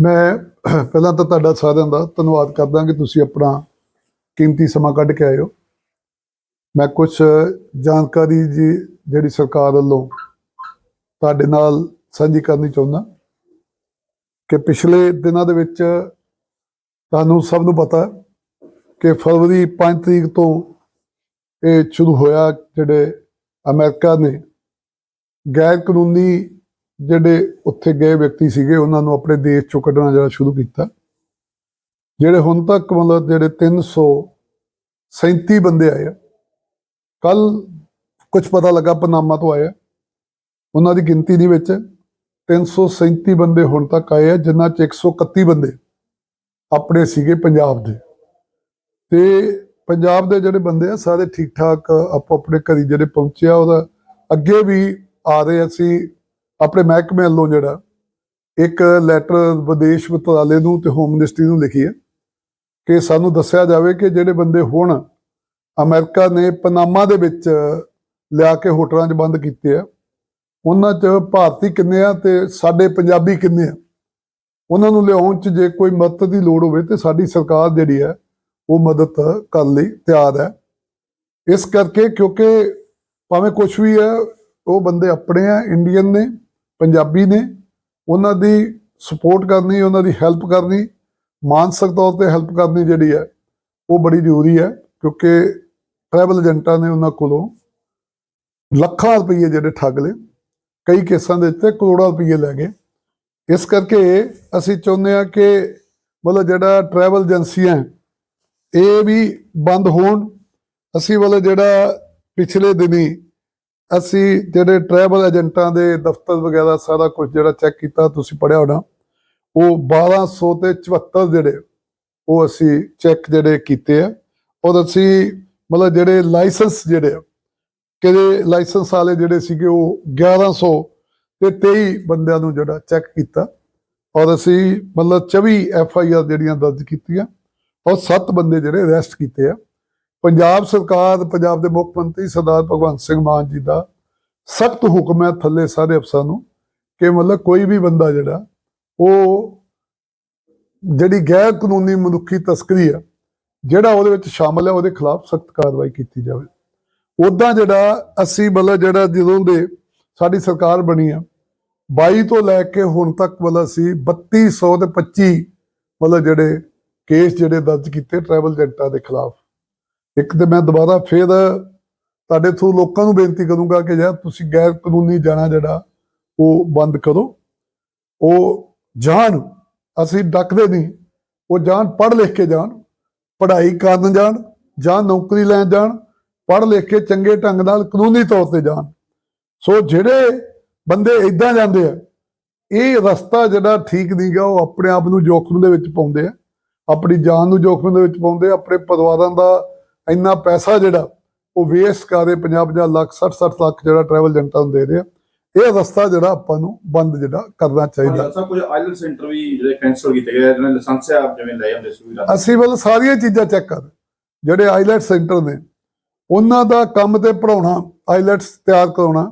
ਮੈਂ ਪਹਿਲਾਂ ਤਾਂ ਤੁਹਾਡਾ ਸਾਰਿਆਂ ਦਾ ਧੰਨਵਾਦ ਕਰਦਾ ਕਿ ਤੁਸੀਂ ਆਪਣਾ ਕੀਮਤੀ ਸਮਾਂ ਕੱਢ ਕੇ ਆਏ ਹੋ। ਮੈਂ ਕੁਝ ਜਾਣਕਾਰੀ ਜੀ ਜਿਹੜੀ ਸਰਕਾਰ ਵੱਲੋਂ ਤੁਹਾਡੇ ਨਾਲ ਸਾਂਝੀ ਕਰਨੀ ਚਾਹੁੰਦਾ ਕਿ ਪਿਛਲੇ ਦਿਨਾਂ ਦੇ ਵਿੱਚ ਤੁਹਾਨੂੰ ਸਭ ਨੂੰ ਪਤਾ ਕਿ ਫਰਵਰੀ 5 ਤਰੀਕ ਤੋਂ ਇਹ ਸ਼ੁਰੂ ਹੋਇਆ ਜਿਹੜੇ ਅਮਰੀਕਾ ਨੇ ਗੈਰ ਕਾਨੂੰਨੀ ਜਿਹੜੇ ਉੱਥੇ ਗਏ ਵਿਅਕਤੀ ਸੀਗੇ, ਉਹਨਾਂ ਨੂੰ ਆਪਣੇ ਦੇਸ਼ ਚੋਂ ਕੱਢਣਾ ਜਿਹੜਾ ਸ਼ੁਰੂ ਕੀਤਾ। ਜਿਹੜੇ ਹੁਣ ਤੱਕ ਮਤਲਬ ਜਿਹੜੇ 337 ਬੰਦੇ ਆਏ ਆ ਕੱਲ ਕੁਝ ਪਤਾ ਲੱਗਾ ਪਨਾਮਾ ਤੋਂ ਆਇਆ ਉਹਨਾਂ ਦੀ ਗਿਣਤੀ ਦੇ ਵਿੱਚ 337 ਬੰਦੇ ਹੁਣ ਤੱਕ ਆਏ ਆ ਜਿਨ੍ਹਾਂ ਚ 131 ਬੰਦੇ ਆਪਣੇ ਸੀਗੇ ਪੰਜਾਬ ਦੇ। ਤੇ ਪੰਜਾਬ ਦੇ ਜਿਹੜੇ ਬੰਦੇ ਆ, ਸਾਰੇ ਠੀਕ ਠਾਕ ਆਪੋ ਆਪਣੇ ਘਰੀ ਜਿਹੜੇ ਪਹੁੰਚਿਆ ਉਹਦਾ ਅੱਗੇ ਵੀ ਆ ਰਹੇ ਅਸੀਂ ਆਪਣੇ ਮਹਿਕਮੇ ਵੱਲੋਂ ਜਿਹੜਾ ਇੱਕ ਲੈਟਰ ਵਿਦੇਸ਼ ਮੰਤਰਾਲੇ ਨੂੰ ਤੇ ਹੋਮ ਮਿਨਿਸਟਰੀ ਨੂੰ ਲਿਖੀ ਹੈ ਕਿ ਸਾਨੂੰ ਦੱਸਿਆ ਜਾਵੇ ਕਿ ਜਿਹੜੇ ਬੰਦੇ ਹੁਣ ਅਮਰੀਕਾ ਨੇ ਪਨਾਮਾ ਦੇ ਵਿੱਚ ਲਿਆ ਕੇ ਹੋਟਲਾਂ 'ਚ ਬੰਦ ਕੀਤੇ ਆ, ਉਹਨਾਂ 'ਚ ਭਾਰਤੀ ਕਿੰਨੇ ਆ ਤੇ ਸਾਡੇ ਪੰਜਾਬੀ ਕਿੰਨੇ ਆ? ਉਹਨਾਂ ਨੂੰ ਲਿਆਉਣ 'ਚ ਜੇ ਕੋਈ ਮਦਦ ਦੀ ਲੋੜ ਹੋਵੇ ਤੇ ਸਾਡੀ ਸਰਕਾਰ ਜਿਹੜੀ ਹੈ ਉਹ ਮਦਦ ਕਰਨ ਲਈ ਤਿਆਰ ਹੈ। ਇਸ ਕਰਕੇ ਕਿਉਂਕਿ ਭਾਵੇਂ ਕੁਝ ਵੀ ਹੈ, ਉਹ ਬੰਦੇ ਆਪਣੇ ਆ ਇੰਡੀਅਨ ਨੇ ਪੰਜਾਬੀ ਨੇ ਉਹਨਾਂ ਦੀ ਸਪੋਰਟ ਕਰਨੀ, ਉਹਨਾਂ ਦੀ ਹੈਲਪ ਕਰਨੀ, ਮਾਨਸਿਕ ਤੌਰ ਤੇ ਹੈਲਪ ਕਰਨੀ ਜਿਹੜੀ ਹੈ, ਉਹ ਬੜੀ ਜ਼ਰੂਰੀ ਹੈ, ਕਿਉਂਕਿ ਟਰੈਵਲ ਏਜੰਟਾਂ ਨੇ ਉਹਨਾਂ ਕੋਲੋਂ ਲੱਖਾਂ ਰੁਪਏ ਜਿਹੜੇ ਠੱਗ ਲਏ, ਕਈ ਕੇਸਾਂ ਦੇ ਉੱਤੇ ਕਰੋੜਾਂ ਰੁਪਏ ਲੈ ਗਏ। ਇਸ ਕਰਕੇ ਅਸੀਂ ਚਾਹੁੰਦੇ ਆ ਕਿ ਮਤਲਬ ਜਿਹੜਾ ਟਰੈਵਲ ਏਜੰਸੀਆਂ ਇਹ ਵੀ ਬੰਦ ਹੋਣ। ਅਸੀਂ ਵਾਲਾ ਜਿਹੜਾ ਪਿਛਲੇ ਦਿਨੀ ਅਸੀਂ ਜਿਹੜੇ ਟਰੈਵਲ ਏਜੰਟਾਂ ਦੇ ਦਫ਼ਤਰ ਵਗੈਰਾ ਸਾਰਾ ਕੁਝ ਜਿਹੜਾ ਚੈੱਕ ਕੀਤਾ ਤੁਸੀਂ ਪੜਿਆ ਹੋਣਾ ਉਹ 1200 ਤੇ 74 ਜਿਹੜੇ ਉਹ ਅਸੀਂ ਚੈੱਕ ਜਿਹੜੇ ਕੀਤੇ ਆ। ਔਰ ਅਸੀਂ ਮਤਲਬ ਜਿਹੜੇ ਲਾਇਸੈਂਸ ਜਿਹੜੇ ਆ, ਕਿਹੜੇ ਲਾਇਸੈਂਸ ਵਾਲੇ ਜਿਹੜੇ ਸੀਗੇ ਉਹ 1100 ਤੇ 23 ਬੰਦਿਆਂ ਨੂੰ ਜਿਹੜਾ ਚੈੱਕ ਕੀਤਾ। ਔਰ ਅਸੀਂ ਮਤਲਬ 24 ਐਫ ਆਈ ਆਰ ਜਿਹੜੀਆਂ ਦਰਜ ਕੀਤੀਆਂ ਔਰ 7 ਬੰਦੇ ਜਿਹੜੇ ਅਰੈਸਟ ਕੀਤੇ ਆ। ਪੰਜਾਬ ਸਰਕਾਰ ਪੰਜਾਬ ਦੇ ਮੁੱਖ ਮੰਤਰੀ ਸਰਦਾਰ ਭਗਵੰਤ ਸਿੰਘ ਮਾਨ ਜੀ ਦਾ ਸਖਤ ਹੁਕਮ ਹੈ ਥੱਲੇ ਸਾਰੇ ਅਫਸਰਾਂ ਨੂੰ ਕਿ ਮਤਲਬ ਕੋਈ ਵੀ ਬੰਦਾ ਜਿਹੜਾ, ਉਹ ਜਿਹੜੀ ਗੈਰ ਕਾਨੂੰਨੀ ਮਨੁੱਖੀ ਤਸਕਰੀ ਆ ਜਿਹੜਾ ਉਹਦੇ ਵਿੱਚ ਸ਼ਾਮਲ ਹੈ, ਉਹਦੇ ਖਿਲਾਫ ਸਖਤ ਕਾਰਵਾਈ ਕੀਤੀ ਜਾਵੇ। ਉਦਾਂ ਜਿਹੜਾ ਅਸੀਂ ਮਤਲਬ ਜਿਹੜਾ ਜਦੋਂ ਦੇ ਸਾਡੀ ਸਰਕਾਰ ਬਣੀ ਆ 22 ਤੋਂ ਲੈ ਕੇ ਹੁਣ ਤੱਕ ਮਤਲਬ ਅਸੀਂ 3200 ਤੇ 25 ਮਤਲਬ ਜਿਹੜੇ ਕੇਸ ਜਿਹੜੇ ਦਰਜ ਕੀਤੇ ਟਰੈਵਲ ਏਜੰਟਾਂ ਦੇ ਖਿਲਾਫ। ਇੱਕ ਤੇ ਮੈਂ ਦੁਬਾਰਾ ਫੇਰ ਤੁਹਾਡੇ ਥਰੂ ਲੋਕਾਂ ਨੂੰ ਬੇਨਤੀ ਕਰੂੰਗਾ ਕਿ ਯਾਰ ਤੁਸੀਂ ਗੈਰ ਕਾਨੂੰਨੀ ਜਾਣਾ ਜਿਹੜਾ, ਉਹ ਬੰਦ ਕਰੋ। ਉਹ ਜਾਣ, ਅਸੀਂ ਡੱਕਦੇ ਨਹੀਂ। ਉਹ ਜਾਣ ਪੜ੍ਹ ਲਿਖ ਕੇ ਜਾਣ। ਪੜ੍ਹਾਈ ਕਰਨ ਜਾਣ, ਜਾਂ ਨੌਕਰੀ ਲੈਣ ਜਾਣ ਪੜ੍ਹ ਲਿਖ ਕੇ ਚੰਗੇ ਢੰਗ ਨਾਲ ਕਾਨੂੰਨੀ ਤੌਰ ਤੇ ਜਾਣ। ਸੋ ਜਿਹੜੇ ਬੰਦੇ ਇਦਾਂ ਜਾਂਦੇ ਆ, ਇਹ ਰਸਤਾ ਜਿਹੜਾ ਠੀਕ ਨਹੀਂਗਾ ਉਹ ਆਪਣੇ ਆਪ ਨੂੰ ਜੋਖਮ ਦੇ ਵਿੱਚ ਪਾਉਂਦੇ ਆ। ਆਪਣੀ ਜਾਨ ਨੂੰ ਜੋਖਮ ਦੇ ਵਿੱਚ ਪਾਉਂਦੇ ਆ, ਆਪਣੇ ਪਰਿਵਾਰਾਂ ਦਾ ਇੰਨਾ ਪੈਸਾ ਜਿਹੜਾ ਉਹ ਵੇਸਟ ਕਰਦੇ 50-50 ਲੱਖ 60-60 ਲੱਖ ਜਿਹੜਾ ਟਰੈਵਲ ਏਜੰਟਾਂ ਨੂੰ ਦੇ ਰਹੇ ਆ ਇਹ ਰਸਤਾ ਜਿਹੜਾ ਆਪਾਂ ਨੂੰ ਬੰਦ ਜਿਹੜਾ ਕਰਨਾ ਚਾਹੀਦਾ। ਸਭ ਕੁਝ ਆਈਲੈਂਡ ਸੈਂਟਰ ਵੀ ਜਿਹੜੇ ਕੈਂਸਲ ਕੀਤੇ ਗਏ ਜਿਹਨਾਂ ਲਾਇਸੈਂਸ ਆ ਜਿਵੇਂ ਲੈ ਜਾਂਦੇ ਸੁਵਿਧਾ ਅਸੀਂ ਵੱਲ ਸਾਰੀਆਂ ਚੀਜ਼ਾਂ ਚੈੱਕ ਕਰ ਜਿਹੜੇ ਆਈਲੈਟ ਸੈਂਟਰ ਨੇ ਉਹਨਾਂ ਦਾ ਕੰਮ ਤੇ ਪੜਾਉਣਾ ਆਈਲੈਟਸ ਤਿਆਰ ਕਰਾਉਣਾ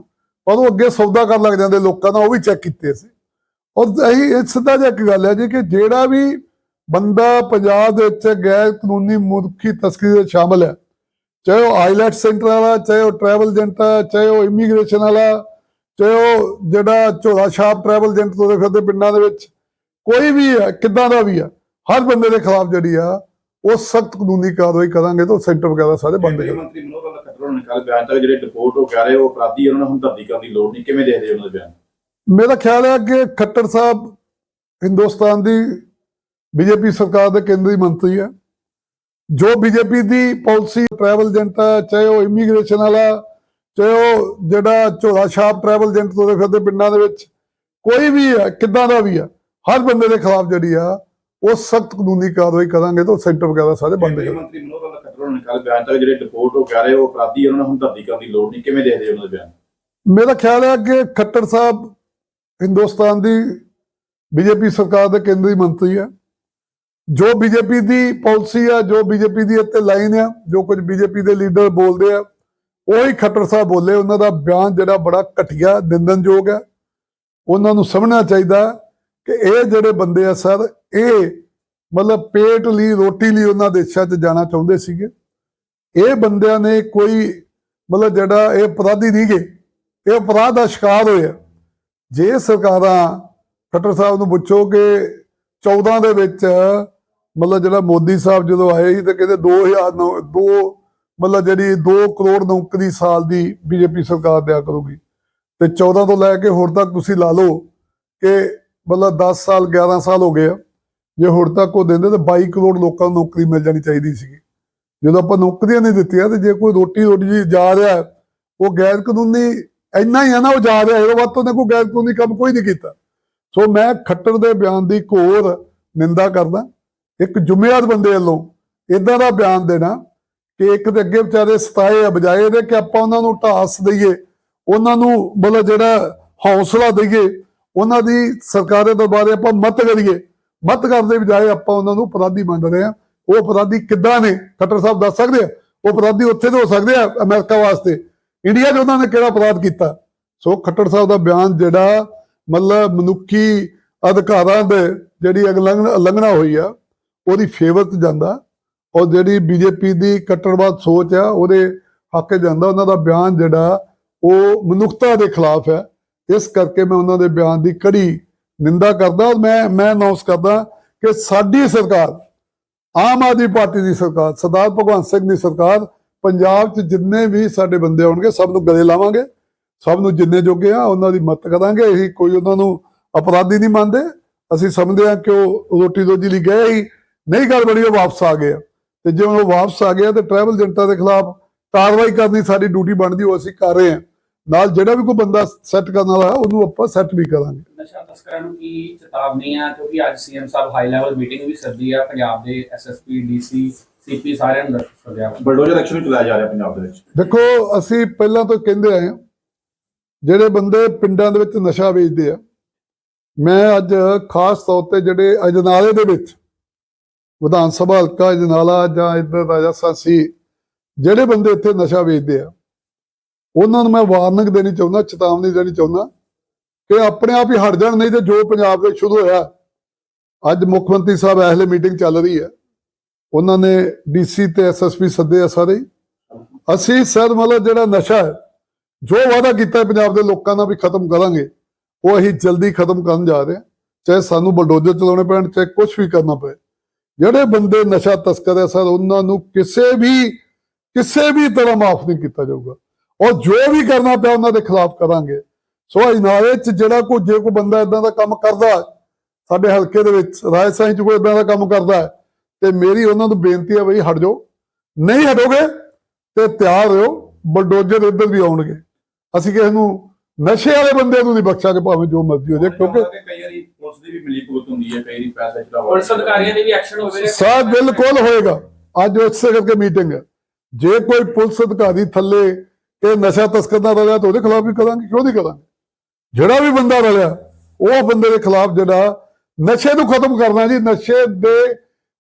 ਪਰ ਉਹ ਅੱਗੇ ਸੌਦਾ ਕਰਨ ਲੱਗ ਜਾਂਦੇ ਲੋਕਾਂ ਦਾ ਉਹ ਵੀ ਚੈੱਕ ਕੀਤੇ ਸੀ ਔਰ ਇਹੀ ਇਹ ਸਿੱਧਾ ਜਿਹਾ ਇੱਕ ਗੱਲ ਹੈ ਜੀ ਕਿ ਜਿਹੜਾ ਵੀ ਬੰਦਾ ਪੰਜਾਬ ਦੇ ਵਿੱਚ ਗੈਰ ਕਾਨੂੰਨੀ ਮੁਲਕੀ ਤਸਕਰੀ ਦੇ ਸ਼ਾਮਲ ਹੈ। ਚਾਹੇ ਉਹ ਆਈਲੈਟ ਸੈਂਟਰ ਵਾਲਾ ਚਾਹੇ ਉਹ ਟਰੈਵਲ ਏਜੰਟ ਆ ਚਾਹੇ ਉਹ ਇਮੀਗ੍ਰੇਸ਼ਨ ਵਾਲਾ ਚਾਹੇ ਉਹ ਜਿਹੜਾ ਝੋਲਾ ਛਾਪ ਟਰੈਵਲ ਏਜੰਟ ਤੁਰੇ ਫਿਰਦੇ ਪਿੰਡਾਂ ਦੇ ਵਿੱਚ ਕੋਈ ਵੀ ਹੈ ਕਿੱਦਾਂ ਦਾ ਵੀ ਹੈ ਹਰ ਬੰਦੇ ਦੇ ਖਿਲਾਫ ਜਿਹੜੀ ਆ ਉਹ ਸਖਤ ਕਾਨੂੰਨੀ ਕਾਰਵਾਈ ਕਰਾਂਗੇ ਤਾਂ ਸੈਂਟਰ ਵਗੈਰਾ ਸਾਰੇ ਬੰਦ ਕਰਾਂਗੇ। ਮੰਤਰੀ ਮਨੋਹਰ ਲਾਲ ਖੱਟਰ ਨੇ ਕੱਲ ਬਿਆਨ ਤੱਕ ਜਿਹੜੇ ਡਿਪੋਰਟ ਹੋ ਕੇ ਆ ਰਹੇ ਉਹ ਅਪਰਾਧੀ ਉਹਨਾਂ ਨੂੰ ਹਮਦਰਦੀ ਕਰਨ ਦੀ ਲੋੜ ਨਹੀਂ। ਕਿਵੇਂ ਦੇਖਦੇ ਉਹਨਾਂ ਦੇ ਬਿਆਨ? ਮੇਰਾ ਖਿਆਲ ਹੈ ਕਿ ਖੱਟਰ ਸਾਹਿਬ ਹਿੰਦੁਸਤਾਨ ਦੀ ਬੀਜੇਪੀ ਸਰਕਾਰ ਦੇ ਕੇਂਦਰੀ ਮੰਤਰੀ ਹੈ। ਜੋ ਬੀਜੇਪੀ ਦੀ ਪਾਲਿਸੀ ਟਰੈਵਲ ਏਜੰਟ ਚਾਹੇ ਉਹ ਇਮੀਗ੍ਰੇਸ਼ਨ ਵਾਲਾ ਚਾਹੇ ਉਹ ਜਿਹੜਾ ਝੋਲਾ ਛਾਪ ਟਰੈਵਲ ਏਜੰਟ ਤੁਰੇ ਫਿਰਦੇ ਪਿੰਡਾਂ ਦੇ ਵਿੱਚ ਕੋਈ ਵੀ ਹੈ ਕਿੱਦਾਂ ਦਾ ਵੀ ਹੈ ਹਰ ਬੰਦੇ ਦੇ ਖਿਲਾਫ ਜਿਹੜੀ ਆ ਉਹ ਸਖਤ ਕਾਨੂੰਨੀ ਕਾਰਵਾਈ ਕਰਾਂਗੇ ਤਾਂ ਸੈਂਟਰ ਵਗੈਰਾ ਸਾਰੇ ਬੰਦ ਕੇਂਦਰੀ ਕਰਾਂਗੇ। ਮੰਤਰੀ ਮਨੋਹਰ ਲਾਲ ਖੱਟਰ ਨੇ ਕੱਲ ਬਿਆਨ ਤੱਕ ਜਿਹੜੇ ਡਿਪੋਰਟ ਹੋ ਰਹੇ ਉਹ ਅਪਰਾਧੀ ਉਹਨਾਂ ਨੂੰ ਹਮਦਰਦੀ ਕਰਨ ਦੀ ਲੋੜ ਨਹੀਂ। ਕਿਵੇਂ ਦੇਖਦੇ ਉਹਨਾਂ ਦੇ ਬਿਆਨ? ਮੇਰਾ ਖਿਆਲ ਹੈ ਕਿ ਖੱਟਰ ਸਾਹਿਬ ਹਿੰਦੁਸਤਾਨ ਦੀ ਬੀਜੇਪੀ ਸਰਕਾਰ ਦੇ ਕੇਂਦਰੀ ਮੰਤਰੀ ਹੈ। ਜੋ ਬੀਜੇਪੀ ਦੀ ਪਾਲਿਸੀ ਆ, ਜੋ ਬੀਜੇਪੀ ਦੀ ਇੱਥੇ ਲਾਈਨ ਆ, ਜੋ ਕੁਝ ਬੀਜੇਪੀ ਦੇ ਲੀਡਰ ਬੋਲਦੇ ਆ, ਉਹੀ ਖੱਟਰ ਸਾਹਿਬ ਬੋਲੇ, ਉਹਨਾਂ ਦਾ ਬਿਆਨ ਜਿਹੜਾ ਬੜਾ ਘਟੀਆ ਨਿੰਦਨਯੋਗ ਹੈ ਉਹਨਾਂ ਨੂੰ ਸਮਝਣਾ ਚਾਹੀਦਾ ਕਿ ਇਹ ਜਿਹੜੇ ਬੰਦੇ ਆ ਸਰ, ਇਹ ਮਤਲਬ ਪੇਟ ਲਈ, ਰੋਟੀ ਲਈ ਉਹਨਾਂ ਦੇਸ਼ਾਂ 'ਚ ਜਾਣਾ ਚਾਹੁੰਦੇ ਸੀਗੇ। ਇਹ ਬੰਦਿਆਂ ਨੇ ਕੋਈ ਮਤਲਬ ਜਿਹੜਾ ਇਹ ਅਪਰਾਧੀ ਨਹੀਂ ਗਏ ਇਹ ਅਪਰਾਧ ਦਾ ਸ਼ਿਕਾਰ ਹੋਇਆ ਜੇ ਸਰਕਾਰਾਂ ਖੱਟਰ ਸਾਹਿਬ ਨੂੰ ਪੁੱਛੋ ਕਿ 14 ਦੇ ਵਿੱਚ ਮਤਲਬ ਜਿਹੜਾ ਮੋਦੀ ਸਾਹਿਬ ਜਦੋਂ ਆਏ ਸੀ ਤੇ ਕਹਿੰਦੇ 2000 ਨੌ- ਦੋ ਮਤਲਬ ਜਿਹੜੀ 2 ਕਰੋੜ ਨੌਕਰੀ ਸਾਲ ਦੀ ਬੀਜੇਪੀ ਸਰਕਾਰ ਦਿਆ ਕਰੂਗੀ। ਤੇ 14 ਤੋਂ ਲੈ ਕੇ ਹੁਣ ਤੱਕ ਤੁਸੀਂ ਲਾ ਲਓ ਕਿ ਮਤਲਬ 10 ਸਾਲ 11 ਸਾਲ ਹੋ ਗਏ ਆ। ਜੇ ਹੁਣ ਤੱਕ ਉਹ ਦਿੰਦੇ ਤਾਂ 22 ਕਰੋੜ ਲੋਕਾਂ ਨੂੰ ਨੌਕਰੀ ਮਿਲ ਜਾਣੀ ਚਾਹੀਦੀ ਸੀਗੀ। ਜਦੋਂ ਆਪਾਂ ਨੌਕਰੀਆਂ ਨਹੀਂ ਦਿੱਤੀਆਂ ਤੇ ਜੇ ਕੋਈ ਰੋਟੀ ਰੋਟੀ ਜੀ ਜਾ ਰਿਹਾ, ਉਹ ਗੈਰ ਕਾਨੂੰਨੀ ਇੰਨਾ ਹੀ ਹੈ ਨਾ ਉਹ ਜਾ ਰਿਹਾ, ਇਹਦੇ ਵੱਧ ਤੋਂ ਉਹਨੇ ਕੋਈ ਗੈਰ ਕਾਨੂੰਨੀ ਕੰਮ ਕੋਈ ਨਹੀਂ ਕੀਤਾ। ਸੋ ਮੈਂ ਖੱਟਰ ਦੇ ਬਿਆਨ ਦੀ ਘੋਰ ਨਿੰਦਾ ਕਰਦਾ। ਇੱਕ ਜ਼ਿੰਮੇਵਾਰ ਬੰਦੇ ਵੱਲੋਂ ਇਦਾਂ ਦਾ ਬਿਆਨ ਦੇਣਾ ਕਿ ਇੱਕ ਦੇ ਅੱਗੇ ਵਿਚਾਰੇ ਸਤਾਏ ਆ, ਬਜਾਏ ਇਹਦੇ ਕਿ ਆਪਾਂ ਉਹਨਾਂ ਨੂੰ ਢਾਸ ਦਈਏ, ਉਹਨਾਂ ਨੂੰ ਮਤਲਬ ਜਿਹੜਾ ਹੌਸਲਾ ਦਈਏ, ਉਹਨਾਂ ਦੀ ਸਰਕਾਰ ਦੇ ਦਰਬਾਰੇ ਆਪਾਂ ਮਤ ਕਰੀਏ। ਮਤ ਕਰਦੇ ਬਜਾਏ ਆਪਾਂ ਉਹਨਾਂ ਨੂੰ ਅਪਰਾਧੀ ਮੰਨ ਰਹੇ ਆ ਉਹ ਅਪਰਾਧੀ ਕਿੱਦਾਂ ਨੇ? ਖੱਟਰ ਸਾਹਿਬ ਦੱਸ ਸਕਦੇ ਆ? ਉਹ ਅਪਰਾਧੀ ਉੱਥੇ ਦੇ ਹੋ ਸਕਦੇ ਆ, ਅਮਰੀਕਾ ਵਾਸਤੇ। ਇੰਡੀਆ 'ਚ ਉਹਨਾਂ ਨੇ ਕਿਹੜਾ ਅਪਰਾਧ ਕੀਤਾ? ਸੋ ਖੱਟਰ ਸਾਹਿਬ ਦਾ ਬਿਆਨ ਜਿਹੜਾ ਮਤਲਬ ਮਨੁੱਖੀ ਅਧਿਕਾਰਾਂ ਦੇ ਜਿਹੜੀ ਉਲੰਘਣਾ ਉਲੰਘਣਾ ਹੋਈ ਆ ਉਹਦੀ ਫੇਵਰ 'ਚ ਜਾਂਦਾ। ਔਰ ਜਿਹੜੀ ਬੀਜੇਪੀ ਦੀ ਕੱਟੜਵਾਦ ਸੋਚ ਆ, ਉਹਦੇ ਹੱਕ ਜਾਂਦਾ। ਉਹਨਾਂ ਦਾ ਬਿਆਨ ਜਿਹੜਾ, ਉਹ ਮਨੁੱਖਤਾ ਦੇ ਖਿਲਾਫ ਹੈ। ਇਸ ਕਰਕੇ ਮੈਂ ਉਹਨਾਂ ਦੇ ਬਿਆਨ ਦੀ ਕੜੀ ਨਿੰਦਾ ਕਰਦਾ ਔਰ ਮੈਂ ਮੈਂ ਅਨਾਉਂਸ ਕਰਦਾ ਕਿ ਸਾਡੀ ਸਰਕਾਰ, ਆਮ ਆਦਮੀ ਪਾਰਟੀ ਦੀ ਸਰਕਾਰ, ਸਰਦਾਰ ਭਗਵੰਤ ਸਿੰਘ ਦੀ ਸਰਕਾਰ, ਪੰਜਾਬ 'ਚ ਜਿੰਨੇ ਵੀ ਸਾਡੇ ਬੰਦੇ ਆਉਣਗੇ, ਸਭ ਨੂੰ ਗਲੇ ਲਾਵਾਂਗੇ। ਸਭ ਨੂੰ ਜਿੰਨੇ ਜੋਗੇ ਆ, ਉਹਨਾਂ ਦੀ ਮਦਦ ਕਰਾਂਗੇ। ਅਸੀਂ ਕੋਈ ਉਹਨਾਂ ਨੂੰ ਅਪਰਾਧੀ ਨਹੀਂ ਮੰਨਦੇ। ਅਸੀਂ ਸਮਝਦੇ ਹਾਂ ਕਿ ਉਹ ਰੋਟੀ ਰੋਜੀ ਲਈ ਗਏ ਹੀ ਨਹੀਂ ਗੱਲ ਬਣੀ ਉਹ ਵਾਪਸ ਆ ਗਏ ਆ। ਤੇ ਜੇ ਉਹ ਵਾਪਸ ਆ ਗਿਆ ਤੇ ਟਰੈਵਲ ਏਜੰਟਾਂ ਦੇ ਖਿਲਾਫ ਕਾਰਵਾਈ ਕਰਨੀ ਸਾਡੀ ਡਿਊਟੀ ਬਣਦੀ ਉਹ ਅਸੀਂ ਕਰ ਰਹੇ ਹਾਂ ਨਾਲ ਜਿਹੜਾ ਵੀ ਕੋਈ ਬੰਦਾ ਸੈੱਟ ਕਰਨ ਵਾਲਾ ਹੈ, ਉਹਨੂੰ ਆਪਾਂ ਸੈੱਟ ਵੀ ਕਰਾਂਗੇ ਨਸ਼ਾ ਤਸਕਰਾਂ ਨੂੰ ਕੀ ਚੇਤਾਵਨੀ ਆ ਕਿਉਂਕਿ ਅੱਜ ਸੀਐਮ ਸਾਹਿਬ ਹਾਈ ਲੈਵਲ ਮੀਟਿੰਗ ਵੀ ਸੱਦੀ ਆ ਪੰਜਾਬ ਦੇ ਐਸਐਸਪੀ ਡੀਸੀ ਸੀਪੀ ਸਾਰਿਆਂ ਨੂੰ ਦੱਸ ਸੱਦਿਆ ਵਾ। ਬਲਡੋਜ਼ਰ ਐਕਸ਼ਨ ਚਲਾਇਆ ਜਾ ਰਿਹਾ ਪੰਜਾਬ ਦੇ ਵਿੱਚ ਦੇਖੋ ਅਸੀਂ ਪਹਿਲਾਂ ਤੋਂ ਕਹਿੰਦੇ ਆਏ ਹਾਂ ਜਿਹੜੇ ਬੰਦੇ ਪਿੰਡਾਂ ਦੇ ਵਿੱਚ ਨਸ਼ਾ ਵੇਚਦੇ ਆ ਮੈਂ ਅੱਜ ਖਾਸ ਤੌਰ ਤੇ ਜਿਹੜੇ ਅਜਨਾਲੇ ਦੇ ਵਿੱਚ ਵਿਧਾਨ ਸਭਾ ਹਲਕਾ ਅਜਨਾਲਾ ਜਾਂ ਇੱਧਰ ਰਾਜਾ ਸਾਸੀ, ਜਿਹੜੇ ਬੰਦੇ ਇੱਥੇ ਨਸ਼ਾ ਵੇਚਦੇ ਆ, ਉਹਨਾਂ ਨੂੰ ਮੈਂ ਵਾਰਨਿੰਗ ਦੇਣੀ ਚਾਹੁੰਦਾ, ਚੇਤਾਵਨੀ ਦੇਣੀ ਚਾਹੁੰਦਾ ਕਿ ਆਪਣੇ ਆਪ ਹੀ ਹਟ ਜਾਣ, ਨਹੀਂ ਤੇ ਜੋ ਪੰਜਾਬ ਵਿੱਚ ਸ਼ੁਰੂ ਹੋਇਆ, ਅੱਜ ਮੁੱਖ ਮੰਤਰੀ ਸਾਹਿਬ ਐਸਲੇ ਮੀਟਿੰਗ ਚੱਲ ਰਹੀ ਹੈ ਉਹਨਾਂ ਨੇ ਡੀਸੀ ਤੇ ਐਸਐਸਪੀ ਸੱਦੇ ਆ ਸਾਰੇ ਹੀ। ਅਸੀਂ ਸਰ ਮਤਲਬ ਜਿਹੜਾ ਨਸ਼ਾ ਹੈ, ਜੋ ਵਾਅਦਾ ਕੀਤਾ ਪੰਜਾਬ ਦੇ ਲੋਕਾਂ ਨਾਲ ਵੀ ਖਤਮ ਕਰਾਂਗੇ, ਉਹ ਅਸੀਂ ਜਲਦੀ ਖਤਮ ਕਰਨ ਜਾ ਰਹੇ ਹਾਂ, ਚਾਹੇ ਸਾਨੂੰ ਬਲਡੋਜ਼ਰ ਚਲਾਉਣੇ ਪੈਣ, ਚਾਹੇ ਕੁਝ ਵੀ ਕਰਨਾ ਪਏ ਜਿਹੜੇ ਬੰਦੇ ਨਸ਼ਾ ਤਸਕਰ ਹੈ ਸਰ, ਉਹਨਾਂ ਨੂੰ ਕਿਸੇ ਵੀ ਕਿਸੇ ਵੀ ਤਰ੍ਹਾਂ ਮਾਫ ਨਹੀਂ ਕੀਤਾ ਜਾਊਗਾ। ਔਰ ਜੋ ਵੀ ਕਰਨਾ ਪਿਆ ਉਹਨਾਂ ਦੇ ਖਿਲਾਫ ਕਰਾਂਗੇ। ਸੋ ਇਨਾਰੇ ਚ ਜਿਹੜਾ ਕੋਈ, ਜੇ ਕੋਈ ਬੰਦਾ ਇਦਾਂ ਦਾ ਕੰਮ ਕਰਦਾ ਸਾਡੇ ਹਲਕੇ ਦੇ ਵਿੱਚ ਰਾਜਸਥਾਨ ਚ ਕੋਈ ਇਦਾਂ ਦਾ ਕੰਮ ਕਰਦਾ ਤੇ ਮੇਰੀ ਉਹਨਾਂ ਨੂੰ ਬੇਨਤੀ ਹੈ ਬਈ ਹਟ ਜਾਓ। ਨਹੀਂ ਹਟੋਗੇ ਤੇ ਤਿਆਰ ਰਹੋ, ਬਲਡੋਜ਼ਰ ਇੱਧਰ ਵੀ ਆਉਣਗੇ। ਅਸੀਂ ਕਿਸੇ ਨੂੰ ਨਸ਼ੇ ਵਾਲੇ ਬੰਦੇ ਨੂੰ ਨਹੀਂ ਬਖਸ਼ਾਂਗੇ, ਭਾਵੇਂ ਜੋ ਮਰਜ਼ੀ ਹੋ ਜਾਏ, ਕਿਉਂਕਿ ਪੁਲਿਸ ਦੀ ਵੀ ਮਿਲੀ ਭੁਗਤ ਹੁੰਦੀ ਹੈ ਕਈ ਵਾਰੀ ਪੈਸਾ ਚੜਾਵਾ ਪੁਲਿਸ ਅਧਿਕਾਰੀਆਂ ਦੇ ਵੀ ਐਕਸ਼ਨ ਹੋਵੇ ਸਾ ਬਿਲਕੁਲ ਹੋਏਗਾ। ਅੱਜ ਉਸੇ ਕਰਕੇ ਮੀਟਿੰਗ ਹੈ। ਜੇ ਕੋਈ ਪੁਲਿਸ ਅਧਿਕਾਰੀ ਥੱਲੇ ਇਹ ਨਸ਼ਾ ਤਸਕਰ ਦਾ ਰਲਿਆ ਤਾਂ ਉਹਦੇ ਖਿਲਾਫ ਵੀ ਕਰਾਂਗੇ ਕਿਉਂ ਨਹੀਂ ਕਰਾਂਗੇ? ਜਿਹੜਾ ਵੀ ਬੰਦਾ ਰਲਿਆ ਉਹ ਬੰਦੇ ਦੇ ਖਿਲਾਫ ਜਿਹੜਾ ਨਸ਼ੇ ਨੂੰ ਖਤਮ ਕਰਨਾ ਜੀ ਨਸ਼ੇ ਦੇ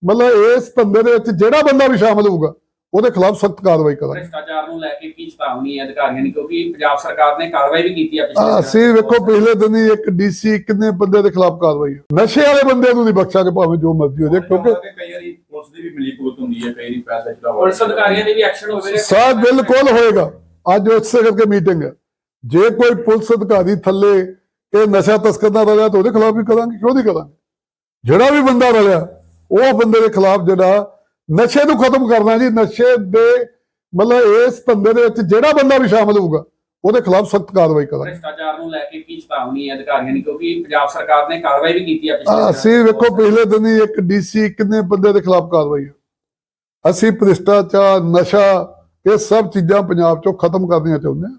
ਮਤਲਬ ਇਸ ਧੰਦੇ ਦੇ ਵਿੱਚ ਜਿਹੜਾ ਬੰਦਾ ਵੀ ਸ਼ਾਮਲ ਹੋਊਗਾ ਉਹਦੇ ਖਿਲਾਫ ਸਖਤ ਕਾਰਵਾਈ ਕਰਾਂਗੇ। ਭ੍ਰਿਸ਼ਟਾਚਾਰ ਨੂੰ ਲੈ ਕੇ ਕੀ ਚੇਤਾਵਨੀ ਹੈ ਅਧਿਕਾਰੀਆਂ ਦੀ? ਕਿਉਂਕਿ ਪੰਜਾਬ ਸਰਕਾਰ ਨੇ ਕਾਰਵਾਈ ਵੀ ਕੀਤੀ ਆ ਪਿਛਲੇ ਅਸੀਂ। ਵੇਖੋ ਪਿਛਲੇ ਦਿਨ ਹੀ ਇੱਕ ਡੀਸੀ ਕਿੰਨੇ ਬੰਦੇ ਦੇ ਖਿਲਾਫ ਕਾਰਵਾਈ। ਨਸ਼ੇ ਵਾਲੇ ਬੰਦੇ ਨੂੰ ਨਹੀਂ ਬਖਸ਼ਾਂਗੇ ਭਾਵੇਂ ਜੋ ਮਰਜ਼ੀ ਹੋ ਜਾਏ ਕਿਉਂਕਿ ਕਈ ਵਾਰੀ ਪੁਲਿਸ ਦੀ ਵੀ ਮਿਲੀ ਭੁਗਤ ਹੁੰਦੀ ਹੈ ਕਈ ਵਾਰੀ ਪੈਸਾ ਚੜਾਵਾ ਪੁਲਿਸ ਅਧਿਕਾਰੀਆਂ ਦੇ ਵੀ ਐਕਸ਼ਨ ਹੋਵੇ ਸਾ ਬਿਲਕੁਲ ਹੋਏਗਾ। ਅੱਜ ਉਸੇ ਕਰਕੇ ਮੀਟਿੰਗ ਹੈ। ਜੇ ਕੋਈ ਪੁਲਿਸ ਅਧਿਕਾਰੀ ਥੱਲੇ ਇਹ ਨਸ਼ਾ ਤਸਕਰ ਦਾ ਰਲਿਆ ਤਾਂ ਉਹਦੇ ਖਿਲਾਫ ਵੀ ਕਰਾਂਗੇ ਕਿਉਂ ਨਹੀਂ ਕਰਾਂਗੇ? ਜਿਹੜਾ ਵੀ ਬੰਦਾ ਰਲਿਆ ਉਹ ਬੰਦੇ ਦੇ ਖਿਲਾਫ ਜਿਹੜਾ ਨਸ਼ੇ ਨੂੰ ਖਤਮ ਕਰਨਾ ਜੀ ਨਸ਼ੇ ਦੇ ਮਤਲਬ ਇਸ ਧੰਦੇ ਦੇ ਵਿੱਚ ਜਿਹੜਾ ਬੰਦਾ ਵੀ ਸ਼ਾਮਲ ਹੋਊਗਾ ਉਹਦੇ ਖਿਲਾਫ ਸਖਤ ਕਾਰਵਾਈ ਕਰਾਂਗੇ ਭ੍ਰਿਸ਼ਟਾਚਾਰ ਨੂੰ ਲੈ ਕੇ ਕੀ ਚੇਤਾਵਨੀ ਹੈ ਅਧਿਕਾਰੀਆਂ ਦੀ ਕਿਉਂਕਿ ਪੰਜਾਬ ਸਰਕਾਰ ਨੇ ਕਾਰਵਾਈ ਵੀ ਕੀਤੀ ਆ ਪਿਛਲੇ। ਅਸੀਂ ਵੇਖੋ ਪਿਛਲੇ ਦਿਨ ਹੀ ਇੱਕ ਡੀਸੀ ਕਿੰਨੇ ਬੰਦੇ ਦੇ ਖਿਲਾਫ ਕਾਰਵਾਈ ਹੋਈ। ਅਸੀਂ ਭ੍ਰਿਸ਼ਟਾਚਾਰ ਨਸ਼ਾ ਇਹ ਸਭ ਚੀਜ਼ਾਂ ਪੰਜਾਬ ਚੋਂ ਖਤਮ ਕਰਨੀਆਂ ਚਾਹੁੰਦੇ ਹਾਂ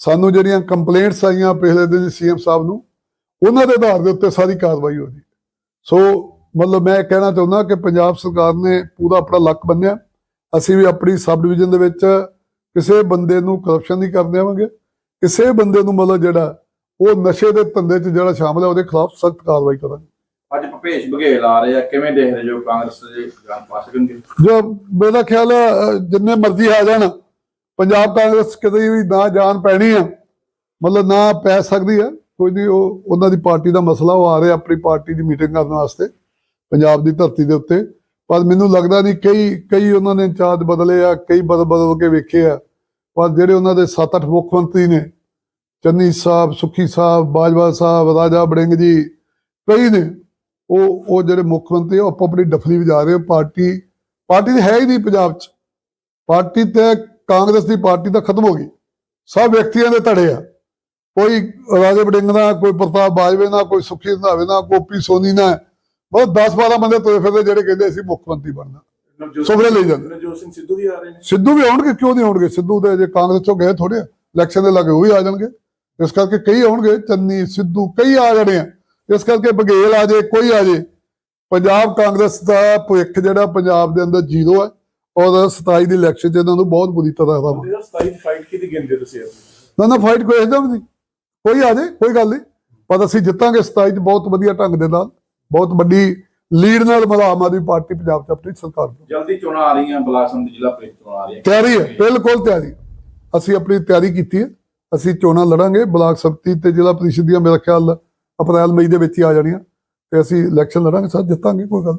ਸਾਨੂੰ ਜਿਹੜੀਆਂ ਕੰਪਲੇਂਟਸ ਆਈਆਂ ਪਿਛਲੇ ਦਿਨ ਸੀਐਮ ਸਾਹਿਬ ਨੂੰ ਉਹਨਾਂ ਦੇ ਆਧਾਰ ਦੇ ਉੱਤੇ ਸਾਰੀ ਕਾਰਵਾਈ ਹੋ ਰਹੀ ਸੋ ਮਤਲਬ ਮੈਂ ਕਹਿਣਾ ਚਾਹੁੰਦਾ ਕਿ ਪੰਜਾਬ ਸਰਕਾਰ ਨੇ ਪੂਰਾ ਆਪਣਾ ਲੱਕ ਬੰਨਿਆ। ਅਸੀਂ ਵੀ ਆਪਣੀ ਸਬ ਡਿਵੀਜ਼ਨ ਦੇ ਵਿੱਚ ਕਿਸੇ ਬੰਦੇ ਨੂੰ ਕਰਪਸ਼ਨ ਨਹੀਂ ਕਰਨ ਦੇਵਾਂਗੇ। ਕਿਸੇ ਬੰਦੇ ਨੂੰ ਮਤਲਬ ਜਿਹੜਾ ਉਹ ਨਸ਼ੇ ਦੇ ਧੰਦੇ 'ਚ ਜਿਹੜਾ ਸ਼ਾਮਲ ਹੈ ਉਹਦੇ ਖਿਲਾਫ ਸਖਤ ਕਾਰਵਾਈ ਕਰਾਂਗੇ। ਅੱਜ ਭਪੇਸ਼ ਬਘੇਲ ਆ ਰਹੇ ਆ ਕਿਵੇਂ ਦੇਖਦੇ ਜੋ ਕਾਂਗਰਸ ਦੇ ਜਾਨ ਪਾ ਸਕਣਗੇ? ਜੋ ਮੇਰਾ ਖਿਆਲ ਹੈ ਜਿੰਨੇ ਮਰਜ਼ੀ ਆ ਜਾਣ ਪੰਜਾਬ ਕਾਂਗਰਸ ਕਿਤੇ ਵੀ ਨਾ ਜਾਣ ਪੈਣੀ ਆ ਮਤਲਬ ਨਾ ਪੈ ਸਕਦੀ ਹੈ ਕੋਈ ਨਹੀਂ ਉਹ ਉਹਨਾਂ ਦੀ ਪਾਰਟੀ ਦਾ ਮਸਲਾ ਉਹ ਆ ਰਹੇ ਆਪਣੀ ਪਾਰਟੀ ਦੀ ਮੀਟਿੰਗ ਕਰਨ ਵਾਸਤੇ। ਪੰਜਾਬ ਦੀ ਧਰਤੀ ਦੇ ਉੱਤੇ। ਪਰ ਮੈਨੂੰ ਲੱਗਦਾ ਨਹੀਂ ਕਈ ਕਈ ਉਹਨਾਂ ਨੇ ਇੰਚਾਰਜ ਬਦਲੇ ਆ, ਕਈ ਬਦਲ ਬਦਲ ਕੇ ਵੇਖੇ ਆ। ਪਰ ਜਿਹੜੇ ਉਹਨਾਂ ਦੇ 7-8 ਮੁੱਖ ਮੰਤਰੀ ਨੇ, ਚੰਨੀ ਸਾਹਿਬ, ਸੁਖੀ ਸਾਹਿਬ, ਬਾਜਵਾ ਸਾਹਿਬ, ਰਾਜਾ ਬੜਿੰਗ ਜੀ, ਕਈ ਨੇ, ਉਹ ਉਹ ਜਿਹੜੇ ਮੁੱਖ ਮੰਤਰੀ ਉਹ ਆਪੋ ਆਪਣੀ ਡਫਲੀ ਵਜਾ ਰਹੇ ਆ। ਪਾਰਟੀ ਪਾਰਟੀ ਤਾਂ ਹੈ ਹੀ ਨਹੀਂ ਪੰਜਾਬ 'ਚ। ਪਾਰਟੀ ਤੇ ਕਾਂਗਰਸ ਦੀ ਪਾਰਟੀ ਤਾਂ ਖਤਮ ਹੋ ਗਈ। ਸਭ ਵਿਅਕਤੀਆਂ ਦੇ ਧੜੇ ਆ। ਕੋਈ ਰਾਜੇ ਬੜਿੰਗ ਨਾ ਕੋਈ ਪ੍ਰਤਾਪ ਬਾਜਵੇ ਦਾ ਕੋਈ ਸੁਖੀ ਰੰਧਾਵੇ ਨਾ ਗੋਪੀ ਸੋਨੀ ਨਾ ਬਹੁਤ 10 12 ਬੰਦੇ ਤੁਰੇ ਫਿਰਦੇ ਜਿਹੜੇ ਕਹਿੰਦੇ ਅਸੀਂ ਮੁੱਖ ਮੰਤਰੀ ਬਣਨਾ। ਸੁਪਨੇ ਲਈ ਜਾਂਦੇ। ਨਵਜੋਤ ਸਿੰਘ ਸਿੱਧੂ ਵੀ ਆ ਰਹੇ ਨੇ। ਸਿੱਧੂ ਵੀ ਆਉਣਗੇ ਕਿਉਂ ਨਹੀਂ ਆਉਣਗੇ? ਸਿੱਧੂ ਦੇ ਜੇ ਕਾਂਗਰਸ ਚੋਂ ਗਏ ਥੋੜੇ ਇਲੈਕਸ਼ਨ ਦੇ ਲਾਗੇ ਉਹ ਵੀ ਆ ਜਾਣਗੇ। ਇਸ ਕਰਕੇ ਕਈ ਆਉਣਗੇ ਚੰਨੀ ਸਿੱਧੂ ਕਈ ਆ ਜਾਣੇ ਆ। ਇਸ ਕਰਕੇ ਬਘੇਲ ਆ ਜੇ ਕੋਈ ਆ ਜੇ। ਪੰਜਾਬ ਕਾਂਗਰਸ ਦਾ ਭਵਿੱਖ ਜਿਹੜਾ ਪੰਜਾਬ ਦੇ ਅੰਦਰ ਜ਼ੀਰੋ ਹੈ ਔਰ 27 ਦੀ ਇਲੈਕਸ਼ਨ 'ਚ ਇਹਨਾਂ ਨੂੰ ਬਹੁਤ ਬੁਰੀ ਤਰ੍ਹਾਂ ਦਾ 2027 ਦੀ ਫਾਈਟ ਕਿਹਦੀ ਗਿਣਦੇ ਤੁਸੀਂ ਨਾ ਨਾ ਫਾਈਟ ਕੋਈ ਇਹਦਾ ਵੀ ਨਹੀਂ। ਕੋਈ ਆ ਜੇ ਕੋਈ ਗੱਲ ਨਹੀਂ। ਪਰ ਅਸੀਂ ਜਿੱਤਾਂਗੇ 27 ਚ ਬਹੁਤ ਵਧੀਆ ਢੰਗ ਦੇ ਨਾਲ। ਬਹੁਤ ਵੱਡੀ ਲੀਡ ਨਾਲ ਆਮ ਆਦਮੀ ਪਾਰਟੀ ਪੰਜਾਬ 'ਚ ਆਪਣੀ ਸਰਕਾਰ। ਜਲਦੀ ਚੋਣਾਂ ਆ ਰਹੀਆਂ ਬਲਾਕ ਸੰਮਤੀ ਜ਼ਿਲ੍ਹਾ ਪ੍ਰੀਸ਼ਦ ਚੋਣਾਂ ਆ ਰਹੀਆਂ ਤਿਆਰੀ ਹੈ ਬਿਲਕੁਲ ਤਿਆਰੀ ਅਸੀਂ ਆਪਣੀ ਤਿਆਰੀ ਕੀਤੀ ਹੈ ਅਸੀਂ ਚੋਣਾਂ ਲੜਾਂਗੇ ਬਲਾਕ ਸੰਮਤੀ ਤੇ ਜ਼ਿਲ੍ਹਾ ਪ੍ਰੀਸ਼ਦ ਦੀਆਂ ਮੇਰਾ ਖਿਆਲ ਅਪ੍ਰੈਲ ਮਈ ਦੇ ਵਿੱਚ ਹੀ ਆ ਜਾਣੀਆਂ ਤੇ ਅਸੀਂ ਇਲੈਕਸ਼ਨ ਲੜਾਂਗੇ ਸਰ ਜਿੱਤਾਂਗੇ ਕੋਈ ਗੱਲ।